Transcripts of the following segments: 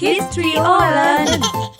History or Learn.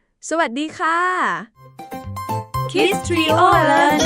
สวัสดีค่ะ Kids Trio Learn